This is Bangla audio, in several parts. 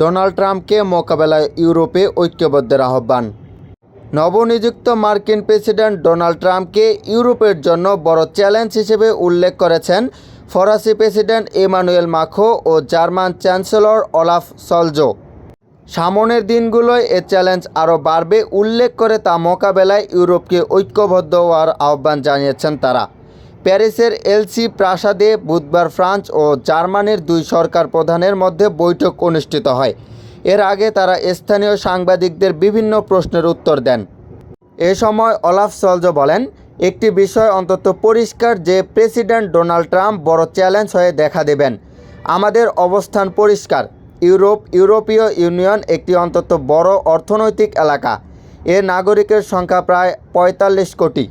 ডোনাল্ড ট্রাম্পকে মোকাবেলায় ইউরোপে ঐক্যবদ্ধের আহ্বান। নবনিযুক্ত মার্কিন প্রেসিডেন্ট ডোনাল্ড ট্রাম্পকে ইউরোপের জন্য বড় চ্যালেঞ্জ হিসেবে উল্লেখ করেছেন ফরাসি প্রেসিডেন্ট ইমানুয়েল মাখো ও জার্মান চ্যান্সেলর অলাফ সলজো। সামনের দিনগুলোয় এ চ্যালেঞ্জ আরও বাড়বে উল্লেখ করে তা মোকাবেলায় ইউরোপকে ঐক্যবদ্ধ হওয়ার আহ্বান জানিয়েছেন তারা। প্যারিসের এলসি প্রাসাদে বুধবার ফ্রান্স ও জার্মানির দুই সরকার প্রধানের মধ্যে বৈঠক অনুষ্ঠিত হয়। এর আগে তারা স্থানীয় সাংবাদিকদের বিভিন্ন প্রশ্নের উত্তর দেন। এ সময় অলাফ সলজো বলেন, একটি বিষয় অন্তত পরিষ্কার যে প্রেসিডেন্ট ডোনাল্ড ট্রাম্প বড় চ্যালেঞ্জ হয়ে দেখা দেবেন। আমাদের অবস্থান পরিষ্কার। ইউরোপ, ইউরোপীয় ইউনিয়ন একটি অন্তত বড় অর্থনৈতিক এলাকা। এর নাগরিকের সংখ্যা প্রায় পঁয়তাল্লিশ কোটি।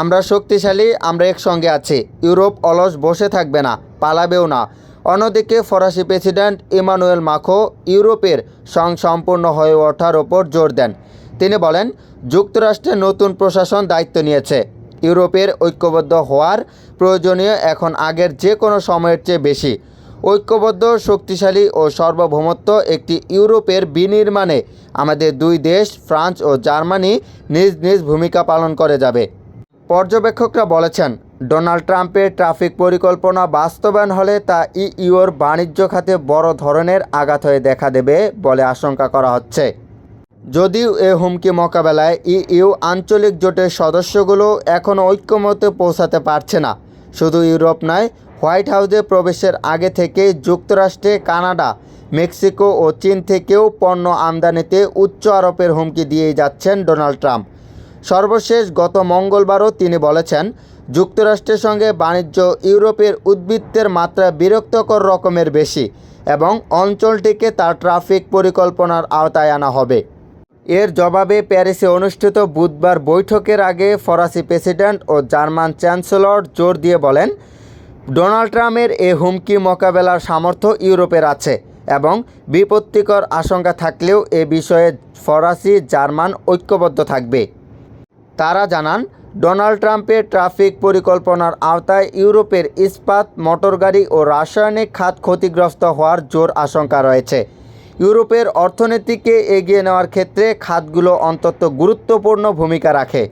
আমরা শক্তিশালী, আমরা একসঙ্গে আছি। ইউরোপ অলস বসে থাকবে না, পালাবেও না। অন্যদিকে ফরাসি প্রেসিডেন্ট ইমানুয়েল মাখো ইউরোপের সং সম্পূর্ণ হয়ে ওঠার ওপর জোর দেন। তিনি বলেন যুক্তরাষ্ট্রের নতুন প্রশাসন দায়িত্ব নিয়েছে। ইউরোপের ঐক্যবদ্ধ হওয়ার প্রয়োজনীয় এখন আগের যে কোনো সময়ের চেয়ে বেশি। ঐক্যবদ্ধ, শক্তিশালী ও সার্বভৌমত্ব একটি ইউরোপের বিনির্মাণে আমাদের দুই দেশ, ফ্রান্স ও জার্মানি নিজ নিজ ভূমিকা পালন করে যাবে। পর্যবেক্ষকরা বলেছেন, ডোনাল্ড ট্রাম্পের ট্রাফিক পরিকল্পনা বাস্তবায়ন হলে তা ইইউর বাণিজ্য খাতে বড় ধরনের আঘাত হয়ে দেখা দেবে বলে আশঙ্কা করা হচ্ছে। যদিও এ হুমকি মোকাবেলায় ইইউ আঞ্চলিক জোটের সদস্যগুলো এখনও ঐক্যমতে পৌঁছাতে পারছে না। শুধু ইউরোপ নয়, হোয়াইট হাউসে প্রবেশের আগে থেকে যুক্তরাষ্ট্রে কানাডা, মেক্সিকো ও চীন থেকেও পণ্য আমদানিতে উচ্চ আরোপের হুমকি দিয়েই যাচ্ছেন ডোনাল্ড ট্রাম্প। সর্বশেষ গত মঙ্গলবারও তিনি বলেছেন, যুক্তরাষ্ট্রের সঙ্গে বাণিজ্য ইউরোপের উদ্বৃত্তের মাত্রা বিরক্তকর রকমের বেশি এবং অঞ্চলটিকে তার ট্রাফিক পরিকল্পনার আওতায় আনা হবে। এর জবাবে প্যারিসে অনুষ্ঠিত বুধবার বৈঠকের আগে ফরাসি প্রেসিডেন্ট ও জার্মান চ্যান্সেলর জোর দিয়ে বলেন, ডোনাল্ড ট্রাম্পের এ হুমকি মোকাবেলার সামর্থ্য ইউরোপের আছে এবং বিপত্তিকর আশঙ্কা থাকলেও এ বিষয়ে ফরাসি, জার্মান ঐক্যবদ্ধ থাকবে। তারা জানান, ডোনাল্ড ট্রাম্পের ট্রাফিক পরিকল্পনার আওতায় ইউরোপের ইস্পাত, মোটরগাড়ি ও রাসায়নিক খাত ক্ষতিগ্রস্ত হওয়ার জোর আশঙ্কা রয়েছে। ইউরোপের অর্থনীতিকে এগিয়ে নেওয়ার ক্ষেত্রে খাতগুলো অন্তত গুরুত্বপূর্ণ ভূমিকা রাখে।